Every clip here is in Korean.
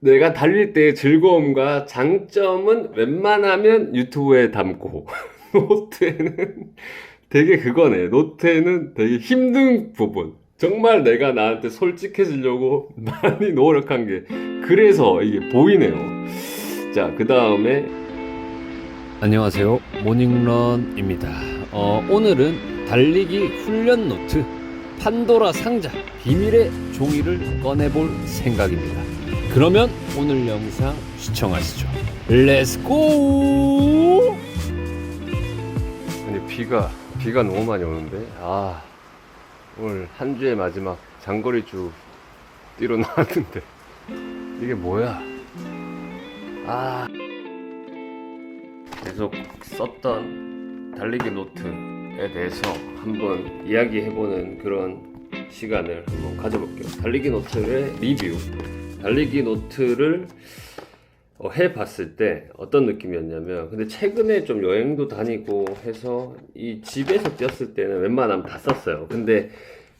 내가 달릴 때의 즐거움과 장점은 웬만하면 유튜브에 담고 노트에는 되게 그거네. 노트에는 되게 힘든 부분. 정말 내가 나한테 솔직해지려고 많이 노력한 게 그래서 이게 보이네요. 자, 그 다음에 안녕하세요. 모닝런입니다. 어, 오늘은 달리기 훈련 노트 판도라 상자 비밀의 종이를 꺼내볼 생각입니다. 그러면 오늘 영상 시청하시죠. 렛츠고! 아니 비가 비가 너무 많이 오는데 아 오늘 한 주의 마지막 장거리 주 뛰러 나왔는데. 이게 뭐야? 아. 계속 썼던 달리기 노트에 대해서 한번 이야기해보는 그런 시간을 한번 가져볼게요. 달리기 노트의 리뷰 달리기 노트를 어, 해봤을 때 어떤 느낌이었냐면 근데 최근에 좀 여행도 다니고 해서 이 집에서 뛰었을 때는 웬만하면 다 썼어요. 근데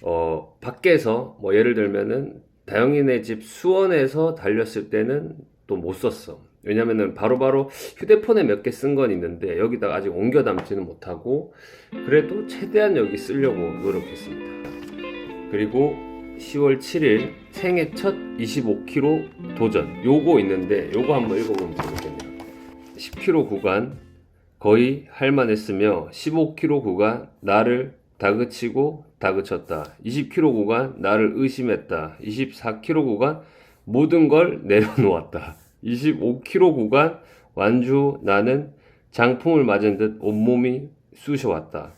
어 밖에서 뭐 예를 들면은 다영이네 집 수원에서 달렸을 때는 또 못 썼어. 왜냐면은 바로바로 휴대폰에 몇 개 쓴 건 있는데 여기다가 아직 옮겨 담지는 못하고 그래도 최대한 여기 쓰려고 노력했습니다. 그리고 10월 7일 생애 첫 25km 도전. 요거 있는데 요거 한번 읽어보면 되겠네요. 10km 구간 거의 할만했으며 15km 구간 나를 다그치고 다그쳤다. 20km 구간 나를 의심했다. 24km 구간 모든 걸 내려놓았다. 25km 구간 완주 나는 장풍을 맞은 듯 온몸이 쑤셔왔다.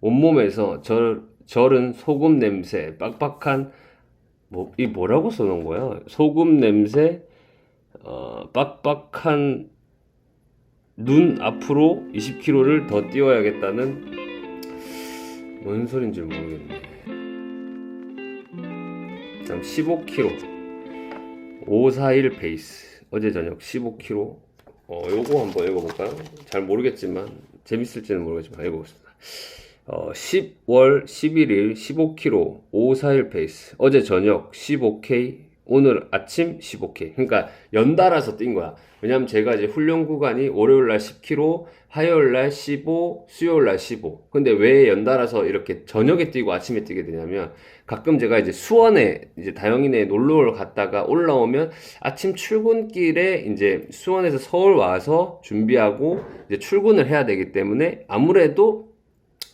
온몸에서 절, 절은 소금 냄새 빡빡한 뭐, 이 뭐라고 써놓은 거야? 소금 냄새, 어, 빡빡한 눈 앞으로 20km를 더 뛰어야겠다는 뭔 소린지 모르겠네. 다음 15km 541 페이스 어제 저녁 15km 어 요거 한번 읽어볼까요? 잘 모르겠지만 재밌을지는 모르겠지만 읽어보겠습니다. 어, 10월 11일 15km 541 페이스. 어제 저녁 15K 오늘 아침 15K 그러니까 연달아서 뛴 거야. 왜냐면 제가 이제 훈련 구간이 월요일 날 10km 화요일 날 15, 수요일 날 15 근데 왜 연달아서 이렇게 저녁에 뛰고 아침에 뛰게 되냐면 가끔 제가 이제 수원에 이제 다영이네 놀러 갔다가 올라오면 아침 출근길에 이제 수원에서 서울 와서 준비하고 이제 출근을 해야 되기 때문에 아무래도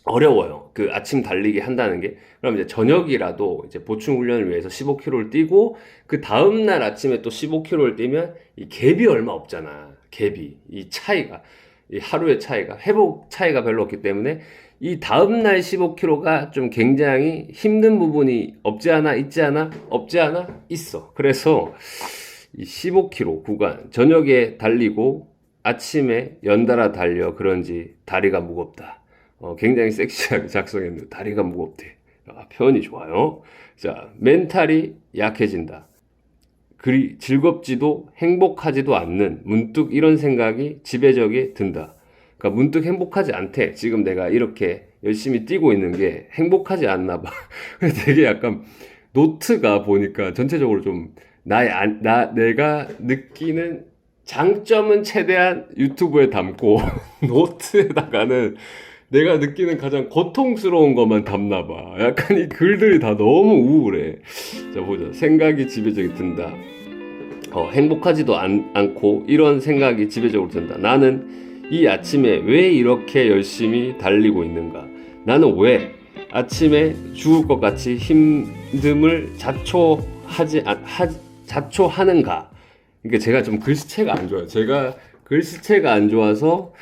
어려워요. 그 아침 달리기 한다는 게. 그럼 이제 저녁이라도 이제 보충 훈련을 위해서 15km를 뛰고 그 다음 날 아침에 또 15km를 뛰면 이 갭이 얼마 없잖아. 갭이. 이 차이가. 이 하루의 차이가. 회복 차이가 별로 없기 때문에 이 다음 날 15km가 좀 굉장히 힘든 부분이 없지 않아 있지 않아 없지 않아 있어. 그래서 이 15km 구간 저녁에 달리고 아침에 연달아 달려 그런지 다리가 무겁다. 어, 굉장히 섹시하게 작성했는데 다리가 무겁대. 아, 표현이 좋아요. 자, 멘탈이 약해진다. 그리 즐겁지도 행복하지도 않는 문득 이런 생각이 지배적이 든다. 그러니까 문득 행복하지 않대. 지금 내가 이렇게 열심히 뛰고 있는 게 행복하지 않나 봐. 되게 약간 노트가 보니까 전체적으로 좀 나의 안- 나 내가 느끼는 장점은 최대한 유튜브에 담고 노트에다가는 내가 느끼는 가장 고통스러운 것만 담나 봐. 약간 이 글들이 다 너무 우울해. 자 보자. 생각이 지배적이 든다. 어, 행복하지도 않, 않고 이런 생각이 지배적으로 든다. 나는 이 아침에 왜 이렇게 열심히 달리고 있는가? 나는 왜 아침에 죽을 것 같이 힘듦을 자초하지 않- 하, 자초하는가? 그러니까 제가 좀 글씨체가 안 좋아요. 제가 글씨체가 안 좋아서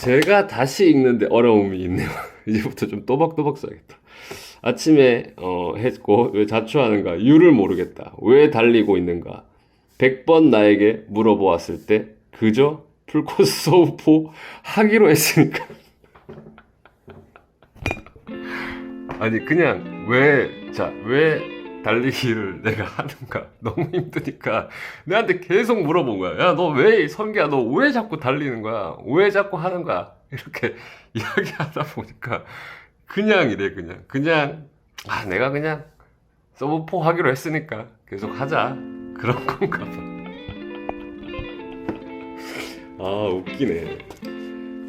제가 다시 읽는데 어려움이 있네요. 이제부터 좀 또박또박 써야겠다. 아침에 어, 했고 왜 자초하는가? 이유를 모르겠다. 왜 달리고 있는가? 100번 나에게 물어보았을 때 그저 풀코스 소우포 하기로 했으니까. 아니 그냥 왜 자 왜 달리기를 내가 하는가? 너무 힘드니까. 내한테 계속 물어본 거야. 야 너 왜 성기야? 너 왜 자꾸 달리는 거야? 왜 자꾸 하는 거야? 이렇게 이야기하다 보니까 그냥 이래 그냥. 그냥 아 내가 그냥 서브포 하기로 했으니까 계속 하자. 그런 건가 봐. 아 웃기네.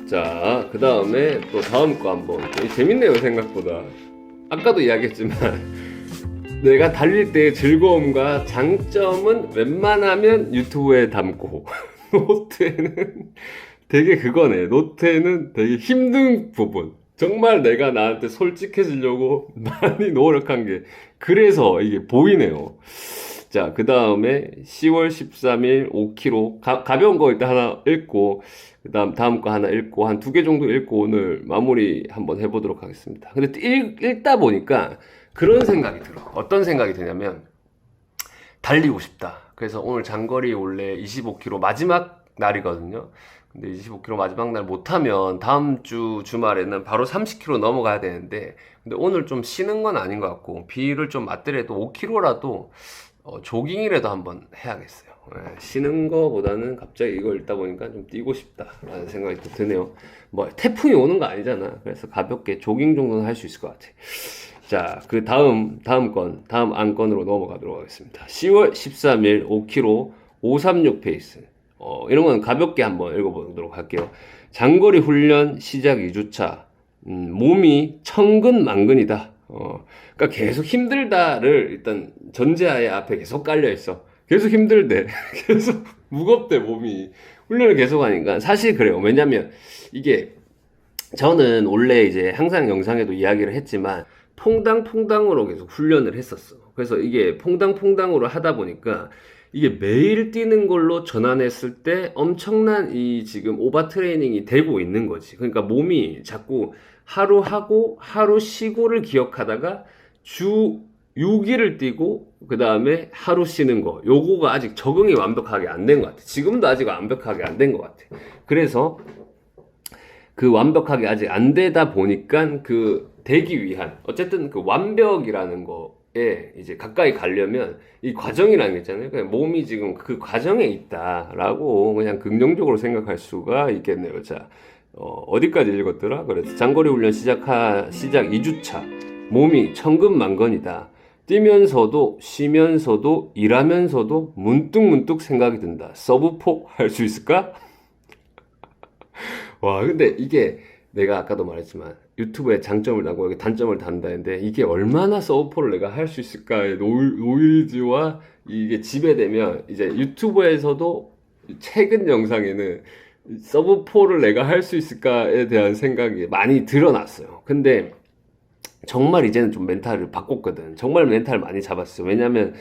자, 그 다음에 또 다음 거 한번. 이 재밌네요 생각보다. 아까도 이야기했지만 내가 달릴 때의 즐거움과 장점은 웬만하면 유튜브에 담고 노트에는 되게 그거네. 노트에는 되게 힘든 부분. 정말 내가 나한테 솔직해지려고 많이 노력한 게 그래서 이게 보이네요. 자, 그 다음에 10월 13일 5kg 가, 가벼운 거 일단 하나 읽고 그 다음 다음 거 하나 읽고 한 두 개 정도 읽고 오늘 마무리 한번 해보도록 하겠습니다. 근데 읽, 읽다 보니까 그런 생각이 들어. 어떤 생각이 드냐면 달리고 싶다. 그래서 오늘 장거리 원래 25km 마지막 날이거든요. 근데 25km 마지막 날 못하면 다음 주 주말에는 바로 30km 넘어가야 되는데 근데 오늘 좀 쉬는 건 아닌 것 같고 비를 좀 맞더라도 5km라도 어, 조깅이라도 한번 해야겠어요. 예, 쉬는 거보다는 갑자기 이거 읽다 보니까 좀 뛰고 싶다라는 생각이 또 드네요. 뭐 태풍이 오는 거 아니잖아. 그래서 가볍게 조깅 정도는 할 수 있을 것 같아. 자, 그 다음 다음 건 다음 안건으로 넘어가도록 하겠습니다. 10월 13일 5km 536 페이스. 어, 이런 건 가볍게 한번 읽어보도록 할게요. 장거리 훈련 시작 2주차. 음, 몸이 천근 만근이다. 어, 그러니까 계속 힘들다를 일단 전제하에 앞에 계속 깔려 있어. 계속 힘들대. 계속 무겁대 몸이. 훈련을 계속 하니까 사실 그래요. 왜냐면 이게 저는 원래 이제 항상 영상에도 이야기를 했지만 퐁당퐁당으로 계속 훈련을 했었어. 그래서 이게 퐁당퐁당으로 하다 보니까 이게 매일 뛰는 걸로 전환했을 때 엄청난 이 지금 오바 트레이닝이 되고 있는 거지. 그러니까 몸이 자꾸 하루 하고 하루 쉬고를 기억하다가 주 6일을 뛰고 그 다음에 하루 쉬는 거 요거가 아직 적응이 완벽하게 안 된 것 같아. 지금도 아직 완벽하게 안 된 것 같아. 그래서 그 완벽하게 아직 안 되다 보니까 그 되기 위한 어쨌든 그 완벽이라는 거에 이제 가까이 가려면 이 과정이라는 게 있잖아요. 그냥 몸이 지금 그 과정에 있다라고 그냥 긍정적으로 생각할 수가 있겠네요. 자, 어, 디까지 읽었더라? 그래서 장거리 훈련 시작하, 시작 2주차. 몸이 천근만근이다. 뛰면서도 쉬면서도 일하면서도 문득 문득 생각이 든다. 서브폭 할 수 있을까? 와, 근데 이게 내가 아까도 말했지만 유튜브에 장점을 나고 단점을 단다는데 이게 얼마나 서브포를 내가 할 수 있을까의 노- 노이즈와 이게 지배되면 이제 유튜브에서도 최근 영상에는 서브포를 내가 할 수 있을까에 대한 생각이 많이 드러났어요. 근데 정말 이제는 좀 멘탈을 바꿨거든. 정말 멘탈 많이 잡았어. 왜냐면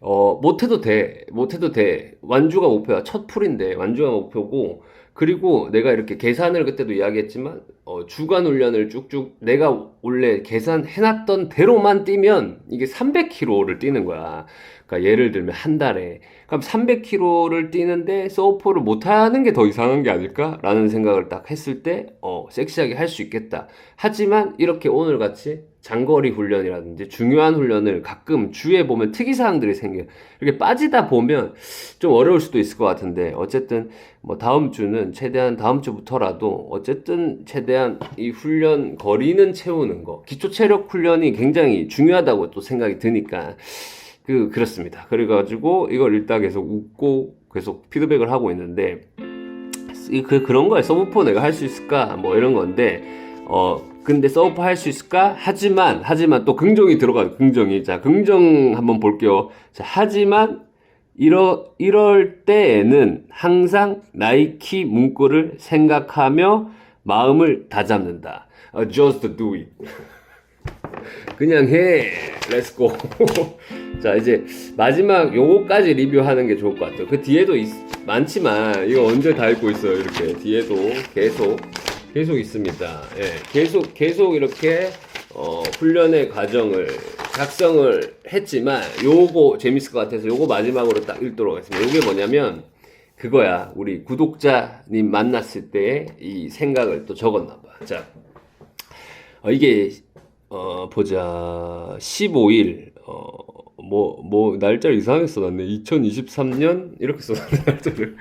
어, 못해도 돼. 못해도 돼. 완주가 목표야. 첫 풀인데, 완주가 목표고, 그리고 내가 이렇게 계산을 그때도 이야기했지만, 어, 주간 훈련을 쭉쭉 내가 원래 계산해놨던 대로만 뛰면 이게 300km를 뛰는 거야. 그러니까 예를 들면 한 달에. 그럼 300km를 뛰는데 서브포를 못하는 게 더 이상한 게 아닐까라는 생각을 딱 했을 때, 어, 섹시하게 할 수 있겠다. 하지만 이렇게 오늘 같이 장거리 훈련이라든지 중요한 훈련을 가끔 주에 보면 특이사항들이 생겨요. 이렇게 빠지다 보면 좀 어려울 수도 있을 것 같은데, 어쨌든 뭐 다음 주는 최대한 다음 주부터라도 어쨌든 최대한 이 훈련 거리는 채우는 거. 기초 체력 훈련이 굉장히 중요하다고 또 생각이 드니까. 그, 그렇습니다. 그래가지고 이걸 읽다 계속 웃고 계속 피드백을 하고 있는데, 이- 그, 그런 거에 서브포 내가 할 수 있을까? 뭐 이런 건데, 어, 근데 서브포 할수 있을까? 하지만, 하지만 또 긍정이 들어가요. 긍정이. 자, 긍정 한번 볼게요. 자, 하지만, 이러, 이럴 때에는 항상 나이키 문구를 생각하며 마음을 다잡는다. 어, just do it. 그냥 해. 렛츠고. 자, 이제 마지막 요거까지 리뷰하는 게 좋을 것 같아요. 그 뒤에도 있- 많지만 이거 언제 다 읽고 있어요. 이렇게 뒤에도 계속 계속 있습니다. 예, 계속 계속 이렇게 어, 훈련의 과정을 작성을 했지만 요거 재밌을 것 같아서 요거 마지막으로 딱 읽도록 하겠습니다. 요게 뭐냐면 그거야. 우리 구독자님 만났을 때 이 생각을 또 적었나 봐. 자. 어, 이게 어, 보자. 15일 어, 뭐, 뭐, 날짜를 이상하게 써놨네. 2023년? 이렇게 써놨네, 날짜를.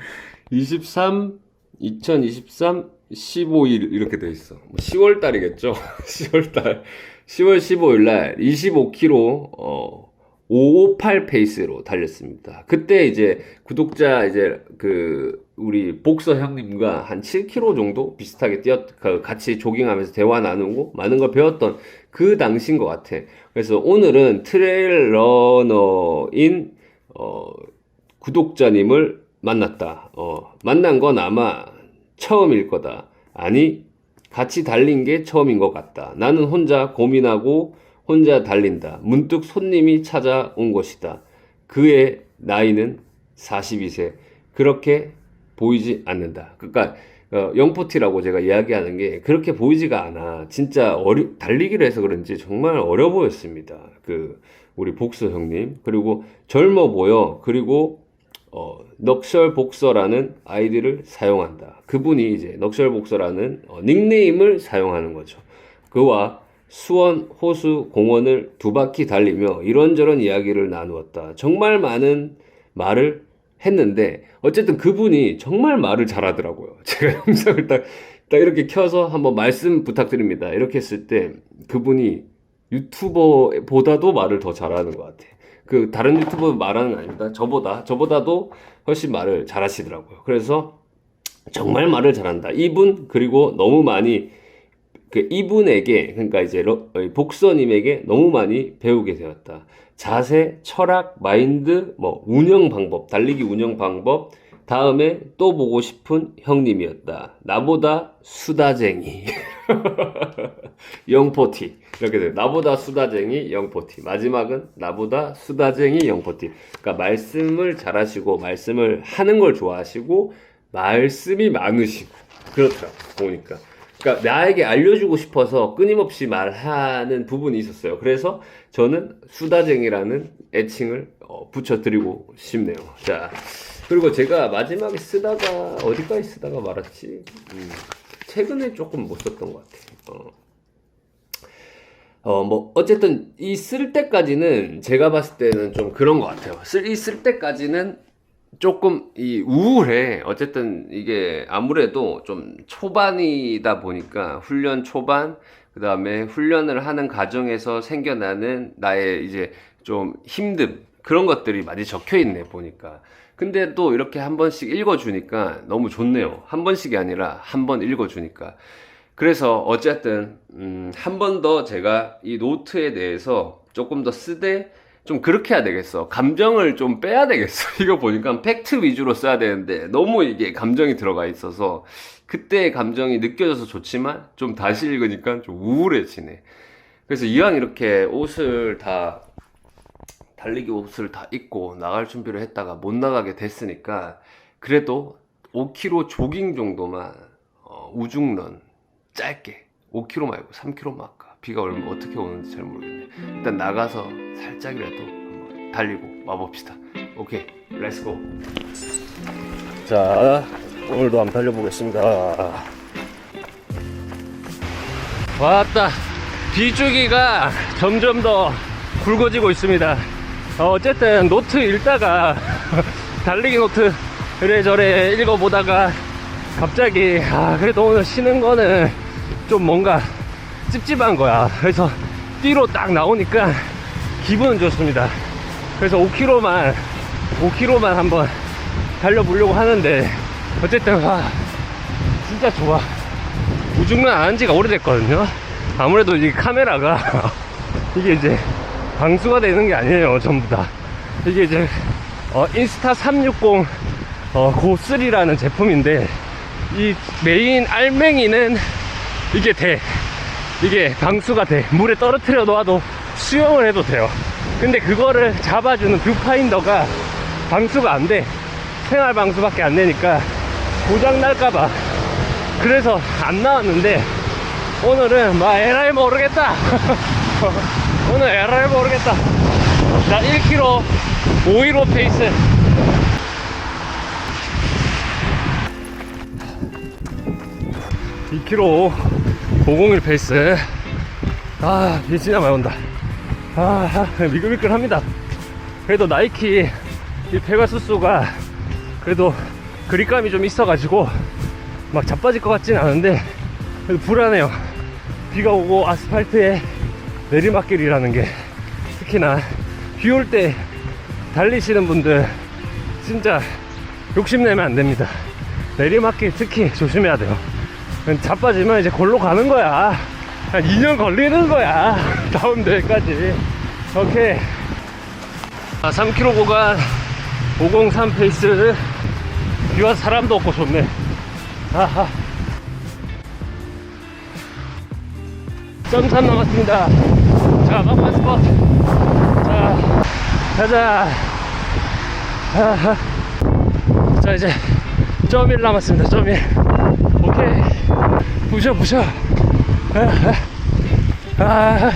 23, 2023, 15일, 이렇게 돼 있어. 뭐 10월 달이겠죠? 10월 달. 10월 15일 날 25km, 어, 558 페이스로 달렸습니다. 그때 이제 구독자 이제 그 우리 복서 형님과 한 7km 정도 비슷하게 뛰었, 그 같이 조깅하면서 대화 나누고 많은 걸 배웠던 그 당시인 것 같아. 그래서 오늘은 트레일 러너인, 어, 구독자님을 만났다. 어, 만난 건 아마 처음일 거다. 아니, 같이 달린 게 처음인 것 같다. 나는 혼자 고민하고 혼자 달린다. 문득 손님이 찾아온 것이다. 그의 나이는 42세. 그렇게 보이지 않는다. 그러니까 어, 영포티라고 제가 이야기하는 게 그렇게 보이지가 않아. 진짜 어리, 달리기를 해서 그런지 정말 어려 보였습니다. 그 우리 복서 형님 그리고 젊어 보여. 그리고 어, 넉셜 복서라는 아이디를 사용한다. 그분이 이제 넉셜 복서라는 어, 닉네임을 사용하는 거죠. 그와 수원 호수 공원을 두 바퀴 달리며 이런저런 이야기를 나누었다. 정말 많은 말을 했는데 어쨌든 그분이 정말 말을 잘하더라고요. 제가 영상을 딱, 딱 이렇게 켜서 한번 말씀 부탁드립니다. 이렇게 했을 때 그분이 유튜버보다도 말을 더 잘하는 것 같아. 그 다른 유튜버 말하는 거 아닙니다. 저보다 저보다도 훨씬 말을 잘하시더라고요. 그래서 정말 말을 잘한다. 이분 그리고 너무 많이 그 이분에게 그러니까 이제 복서님에게 너무 많이 배우게 되었다. 자세, 철학, 마인드, 뭐 운영 방법, 달리기 운영 방법. 다음에 또 보고 싶은 형님이었다. 나보다 수다쟁이. 영포티. 이렇게 돼요. 나보다 수다쟁이 영포티. 마지막은 나보다 수다쟁이 영포티. 그러니까 말씀을 잘하시고 말씀을 하는 걸 좋아하시고 말씀이 많으시고 그렇더라고 보니까. 그러니까 나에게 알려주고 싶어서 끊임없이 말하는 부분이 있었어요. 그래서 저는 수다쟁이라는 애칭을 어, 붙여드리고 싶네요. 자, 그리고 제가 마지막에 쓰다가 어디까지 쓰다가 말았지? 음, 최근에 조금 못 썼던 것 같아요. 어. 어, 뭐, 어쨌든, 이 쓸 때까지는 제가 봤을 때는 좀 그런 것 같아요. 쓸, 이 쓸 때까지는 조금 이 우울해. 어쨌든 이게 아무래도 좀 초반이다 보니까 훈련 초반, 그 다음에 훈련을 하는 과정에서 생겨나는 나의 이제 좀 힘듦, 그런 것들이 많이 적혀 있네, 보니까. 근데 또 이렇게 한 번씩 읽어주니까 너무 좋네요. 한 번씩이 아니라 한 번 읽어주니까. 그래서 어쨌든 음, 한 번 더 제가 이 노트에 대해서 조금 더 쓰되 좀 그렇게 해야 되겠어. 감정을 좀 빼야 되겠어. 이거 보니까 팩트 위주로 써야 되는데 너무 이게 감정이 들어가 있어서 그때의 감정이 느껴져서 좋지만 좀 다시 읽으니까 좀 우울해지네. 그래서 이왕 이렇게 옷을 다 달리기 옷을 다 입고 나갈 준비를 했다가 못 나가게 됐으니까 그래도 5km 조깅 정도만 어, 우중런 짧게 5km 말고 3km만 할까? 비가 오면 어떻게 오는지 잘 모르겠네. 일단 나가서 살짝이라도 한번 달리고 와봅시다. 오케이 렛츠고 자 오늘도 한번 달려보겠습니다. 왔다. 비주기가 점점 더 굵어지고 있습니다 어, 어쨌든 노트 읽다가 달리기 노트 이래저래 읽어보다가 갑자기 아 그래도 오늘 쉬는 거는 좀 뭔가 찝찝한 거야. 그래서 뛰로 딱 나오니까 기분은 좋습니다. 그래서 5km만 5km만 한번 달려보려고 하는데 어쨌든 와 진짜 좋아. 우중란 안한 지가 오래됐거든요. 아무래도 이 카메라가 이게 이제 방수가 되는 게 아니에요 전부 다. 이게 이제 어, 인스타 360 어, 고3라는 제품인데 이 메인 알맹이는 이게 돼. 이게 방수가 돼. 물에 떨어뜨려 놓아도 수영을 해도 돼요. 근데 그거를 잡아주는 뷰파인더가 방수가 안 돼. 생활 방수밖에 안 되니까 고장 날까봐. 그래서 안 나왔는데 오늘은 막 에라이 모르겠다 오늘 에라이 모르겠다 자 1km 515 페이스 이 k m 501 페이스 아, 비 진짜 많이 온다. 아, 미끌미끌합니다. 그래도 나이키 이 페가수스가 그래도 그립감이 좀 있어가지고 막 자빠질 것 같진 않은데 그래도 불안해요. 비가 오고 아스팔트에 내리막길이라는 게 특히나 비 올 때 달리시는 분들 진짜 욕심내면 안 됩니다. 내리막길 특히 조심해야 돼요. 자빠지면 이제 골로 가는 거야. 한 2년 걸리는 거야. 다음 대회까지. 오케이. 아, 3km 구간 503 페이스. 비 와서 사람도 없고 좋네. 아하. 점산 남았습니다. 자, 막판 스포트. 자, 가자. 아하. 자, 이제 점1 남았습니다. 점 1. 오케이. 부셔, 부셔. 아하. 아하.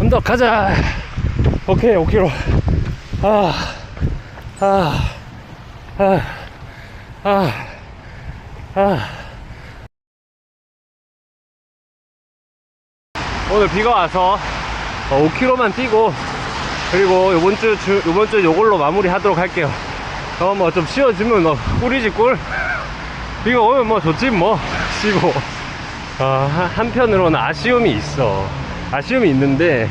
언덕 가자. 오케이, 5km. 아, 아, 아, 아, 아. 오늘 비가 와서 5km만 뛰고 그리고 요번 주, 주 요번 주 요걸로 마무리 하도록 할게요. 어 뭐 좀 쉬어지면 뭐 꿀이지 꿀. 비가 오면 뭐 좋지 뭐 쉬고. 어, 한- 한편으로는 아쉬움이 있어. 아쉬움이 있는데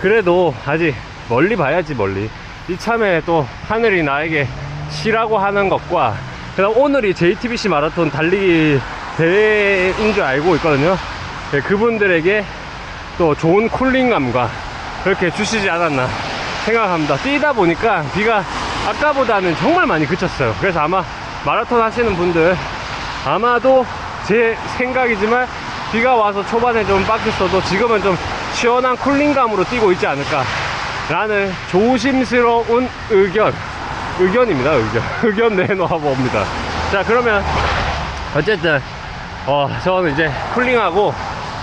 그래도 아직 멀리 봐야지 멀리. 이참에 또 하늘이 나에게 쉬라고 하는 것과 그다음 오늘이 JTBC 마라톤 달리기 대회인 줄 알고 있거든요. 네, 그분들에게 또 좋은 쿨링감과 그렇게 주시지 않았나 생각합니다. 뛰다 보니까 비가 아까보다는 정말 많이 그쳤어요. 그래서 아마 마라톤 하시는 분들 아마도 제 생각이지만 비가 와서 초반에 좀 빡쳤어도 지금은 좀 시원한 쿨링감으로 뛰고 있지 않을까 라는 조심스러운 의견 의견입니다 의견 의견 내놓아 봅니다 자 그러면 어쨌든 어 저는 이제 쿨링하고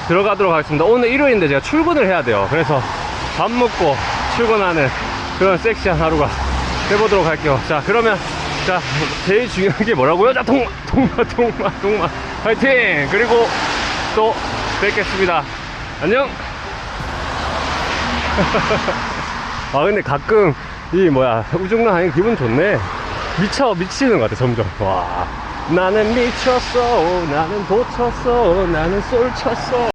들어가도록 하겠습니다. 오늘 일요일인데 제가 출근을 해야 돼요. 그래서 밥 먹고 출근하는 그런 섹시한 하루가 해보도록 할게요. 자 그러면 자 제일 중요한 게 뭐라고요? 자 동마 동마 동마 동마 화이팅! 그리고 또 뵙겠습니다. 안녕! 아 근데 가끔 이 뭐야 우중랑 하니 기분 좋네. 미쳐 미치는 것 같아 점점. 와. 나는 미쳤어. 나는 도쳤어. 나는 쏠쳤어